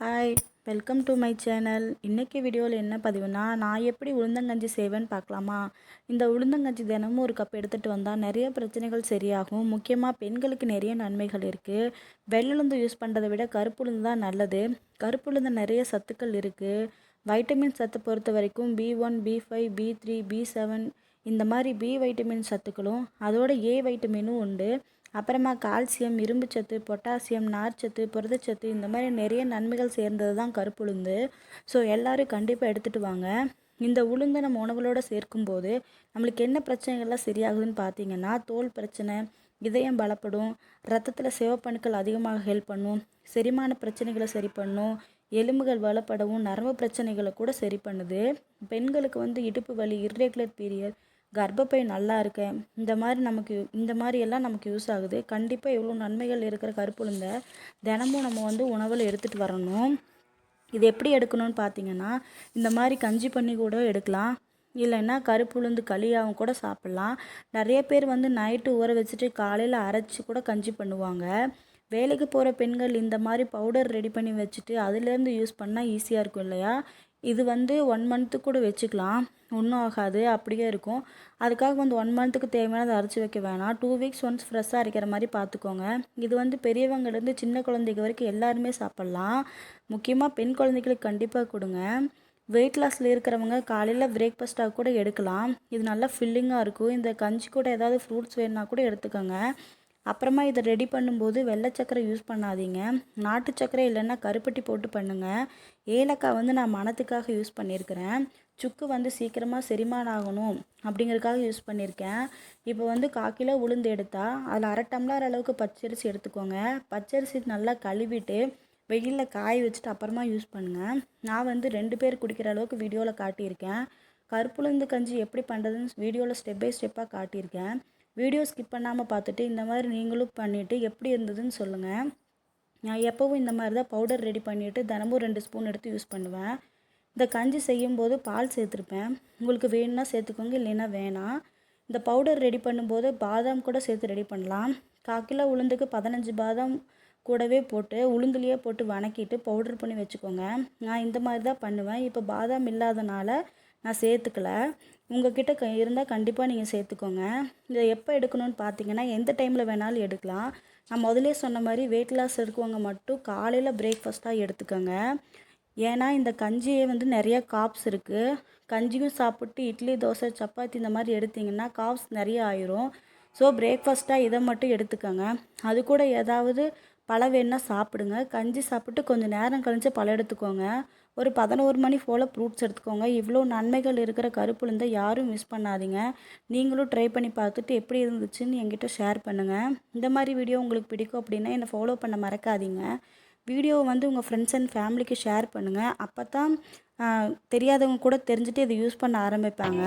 Hi welcome to my channel இன்றைக்கி வீடியோவில் என்ன பதிவுனா நான் எப்படி உளுந்தங்கஞ்சி செய்வேன்னு பார்க்கலாமா? இந்த உளுந்தங்கஞ்சி தினமும் ஒரு கப் எடுத்துகிட்டு வந்தால் நிறைய பிரச்சனைகள் சரியாகும். முக்கியமாக பெண்களுக்கு நிறைய நன்மைகள் இருக்குது வெள்ளுளுந்து யூஸ் பண்ணுறதை விட கருப்புளுந்து தான் நல்லது. கருப்புளுந்து நிறைய சத்துக்கள் இருக்குது வைட்டமின் சத்தை பொறுத்த வரைக்கும் B one B five B three B seven இந்த மாதிரி பி வைட்டமின் சத்துக்களும் அதோட ஏ வைட்டமினும் உண்டு. அப்புறமா கால்சியம் இரும்புச்சத்து பொட்டாசியம் நார்ச்சத்து புரதச்சத்து இந்த மாதிரி நிறைய நன்மைகள் சேர்ந்தது தான் கருப்புளுந்து ஸோ எல்லோரும் கண்டிப்பாக எடுத்துகிட்டு வாங்க. இந்த உளுந்தை நம்ம உணவுகளோடு சேர்க்கும்போது நம்மளுக்கு என்ன பிரச்சனைகள்லாம் சரியாகுதுன்னு பார்த்தீங்கன்னா தோல் பிரச்சனை இதயம் பலப்படும் ரத்தத்தில் சிவப்பணுக்கள் அதிகமாக ஹெல்ப் பண்ணும் செரிமான பிரச்சனைகளை சரி பண்ணும் எலும்புகள் வளப்படவும் நரம்பு பிரச்சனைகளை கூட சரி பண்ணுது. பெண்களுக்கு வந்து இடுப்பு வலி இர்ரெகுலர் பீரியட் கர்ப்பப்பை நல்லா இருக்கேன். இந்த மாதிரி நமக்கு இந்த மாதிரி எல்லாம் நமக்கு யூஸ் ஆகுது. கண்டிப்பாக இவ்வளோ நன்மைகள் இருக்கிற கருப்புளுந்தை தினமும் நம்ம வந்து உணவில் எடுத்துகிட்டு வரணும். இது எப்படி எடுக்கணும்னு பார்த்தீங்கன்னா இந்த மாதிரி கஞ்சி பண்ணி கூட எடுக்கலாம். இல்லைன்னா கருப்புளுந்து களியாகவும் கூட சாப்பிட்லாம். நிறைய பேர் வந்து நைட்டு ஊற வச்சுட்டு காலையில் அரைச்சி கூட கஞ்சி பண்ணுவாங்க. வேலைக்கு போகிற பெண்கள் இந்த மாதிரி பவுடர் ரெடி பண்ணி வச்சுட்டு அதுலேருந்து யூஸ் பண்ணால் ஈஸியாக இருக்கும் இல்லையா? இது வந்து ஒன் மந்த்து கூட வச்சுக்கலாம். ஒன்றும் ஆகாது அப்படியே இருக்கும். அதுக்காக வந்து ஒன் மந்த்துக்கு தேவையானதை அரைச்சி வைக்க வேணாம். டூ வீக்ஸ் ஒன்ஸ் ஃப்ரெஷ்ஷாக அரைக்கிற மாதிரி பார்த்துக்கோங்க. இது வந்து பெரியவங்கலேருந்து சின்ன குழந்தைங்க வரைக்கும் எல்லாருமே சாப்பிட்லாம். முக்கியமாக பெண் குழந்தைகளுக்கு கண்டிப்பாக கொடுங்க. வெயிட் லாஸில் இருக்கிறவங்க காலையில் பிரேக்ஃபாஸ்ட்டாக கூட எடுக்கலாம். இது நல்லா ஃபில்லிங்காக இருக்கும். இந்த கஞ்சி கூட ஏதாவது ஃப்ரூட்ஸ் வேணுன்னா கூட எடுத்துக்கோங்க. அப்புறமா இதை ரெடி பண்ணும்போது வெள்ளை சக்கரை யூஸ் பண்ணாதீங்க. நாட்டு சக்கரை இல்லைன்னா கருப்பட்டி போட்டு பண்ணுங்கள் ஏலக்காய் வந்து நான் மனத்துக்காக யூஸ் பண்ணியிருக்கிறேன் சுக்கு வந்து சீக்கிரமாக செரிமானம் ஆகணும் அப்படிங்கிறதுக்காக யூஸ் பண்ணியிருக்கேன் இப்போ வந்து கால் கிலோ உளுந்து எடுத்தால் அதில் அரை டம்ளர் அளவுக்கு பச்சரிசி எடுத்துக்கோங்க. பச்சரிசி நல்லா கழுவிட்டு வெயிலில் காய வச்சுட்டு அப்புறமா யூஸ் பண்ணுங்கள் நான் வந்து ரெண்டு பேர் குடிக்கிற அளவுக்கு வீடியோவில் காட்டியிருக்கேன். கருப்புளுந்து கஞ்சி எப்படி பண்ணுறதுன்னு வீடியோவில் ஸ்டெப் பை ஸ்டெப்பாக காட்டியிருக்கேன். வீடியோ ஸ்கிப் பண்ணாமல் பார்த்துட்டு இந்த மாதிரி நீங்களும் பண்ணிவிட்டு எப்படி இருந்ததுன்னு சொல்லுங்கள் நான் எப்போவும் இந்த மாதிரி தான் பவுடர் ரெடி பண்ணிவிட்டு தினமும் ரெண்டு ஸ்பூன் எடுத்து யூஸ் பண்ணுவேன். இந்த கஞ்சி செய்யும்போது பால் சேர்த்துருப்பேன். உங்களுக்கு வேணும்னா சேர்த்துக்கோங்க இல்லைன்னா வேணாம். இந்த பவுடர் ரெடி பண்ணும்போது பாதாம் கூட சேர்த்து ரெடி பண்ணலாம். காக்கிலோ உளுந்துக்கு பதினஞ்சு பாதாம் கூடவே போட்டு உளுந்துலேயே போட்டு வணக்கிட்டு பவுடர் பண்ணி வச்சுக்கோங்க. நான் இந்த மாதிரி தான் பண்ணுவேன். இப்போ பாதாம் இல்லாதனால நான் சேர்த்துக்கல. உங்ககிட்ட க இருந்தால் கண்டிப்பாக நீங்கள் சேர்த்துக்கோங்க. இதை எப்போ எடுக்கணும்னு பார்த்தீங்கன்னா எந்த டைமில் வேணாலும் எடுக்கலாம். நான் முதலே சொன்ன மாதிரி வெயிட் லாஸ் இருக்கவங்க மட்டும் காலையில் பிரேக்ஃபாஸ்ட்டாக எடுத்துக்கோங்க. ஏன்னா இந்த கஞ்சியே வந்து நிறைய காப்ஸ் இருக்குது கஞ்சியும் சாப்பிட்டு இட்லி தோசை சப்பாத்தி இந்த மாதிரி எடுத்திங்கன்னா காப்ஸ் நிறைய ஆயிரும். ஸோ பிரேக்ஃபாஸ்ட்டாக இதை மட்டும் எடுத்துக்கோங்க. அது கூட ஏதாவது பழம் வேணுன்னா சாப்பிடுங்க. கஞ்சி சாப்பிட்டு கொஞ்சம் நேரம் கழித்து பழம் எடுத்துக்கோங்க. ஒரு பதினோரு மணி போல் ஃப்ரூட்ஸ் எடுத்துக்கோங்க. இவ்வளோ நன்மைகள் இருக்கிற கருப்புலேருந்து யாரும் மிஸ் பண்ணாதீங்க. நீங்களும் ட்ரை பண்ணி பார்த்துட்டு எப்படி இருந்துச்சுன்னு என்கிட்ட ஷேர் பண்ணுங்கள் இந்த மாதிரி வீடியோ உங்களுக்கு பிடிக்கும் அப்படின்னா என்னை ஃபாலோ பண்ண மறக்காதீங்க. வீடியோவை வந்து உங்கள் ஃப்ரெண்ட்ஸ் அண்ட் ஃபேமிலிக்கு ஷேர் பண்ணுங்கள் அப்போ தான் தெரியாதவங்க கூட தெரிஞ்சுட்டு இதை யூஸ் பண்ண ஆரம்பிப்பாங்க.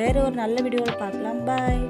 வேறு ஒரு நல்ல வீடியோவில் பார்க்கலாம். பாய்